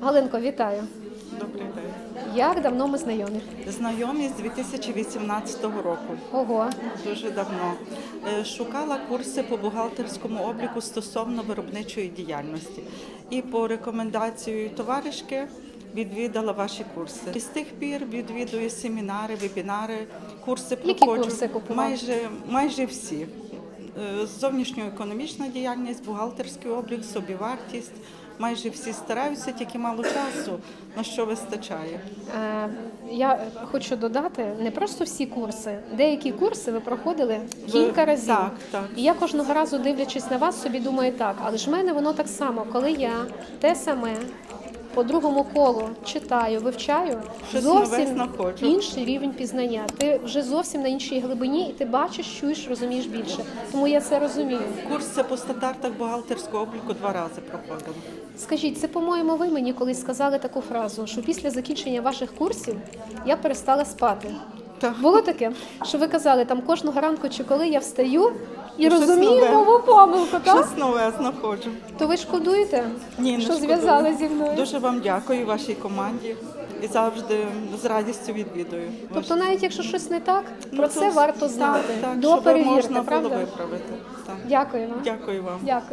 Галинко, вітаю. Добрий день. Як давно ми знайомі? Знайомі з 2018 року. Ого, Дуже давно. Е, Шукала курси по бухгалтерському обліку стосовно виробничої діяльності. І по рекомендації товаришки відвідала ваші курси. І з тих пір відвідую семінари, вебінари, курси Які проходжу. курси купувала? Майже, майже всі. Е, Зовнішньоекономічна діяльність, бухгалтерський облік, собівартість. Майже всі стараються, тільки мало часу, на що вистачає. е, я хочу додати не просто всі курси. Деякі курси ви проходили кілька разів. Так, так. І я кожного разу, дивлячись на вас, собі думаю так, але ж в мене воно так само, коли я те саме по другому колу читаю, вивчаю, Щось нове зовсім знаходжу. інший рівень пізнання. Ти вже зовсім на іншій глибині, і ти бачиш, чуєш, розумієш більше. Тому я це розумію. Курси по стандартах бухгалтерського обліку два рази проходила. Скажіть, це, по-моєму, ви мені колись сказали таку фразу, що після закінчення ваших курсів я перестала спати. Так. Було таке, що ви казали там кожного ранку чи коли я встаю і Щось розумію нове. нову помилку, так? Щось нове знаходжу. То ви шкодуєте, Ні, не що шкодую. зв'язали зі мною? Дуже вам дякую вашій команді і завжди з радістю відвідую. Тобто, навіть якщо щось не так, Ну, про то це варто так, знати. Так, До щоб перевірте, можна було правда? виправити. Так. Дякую вам. Дякую вам. Дякую.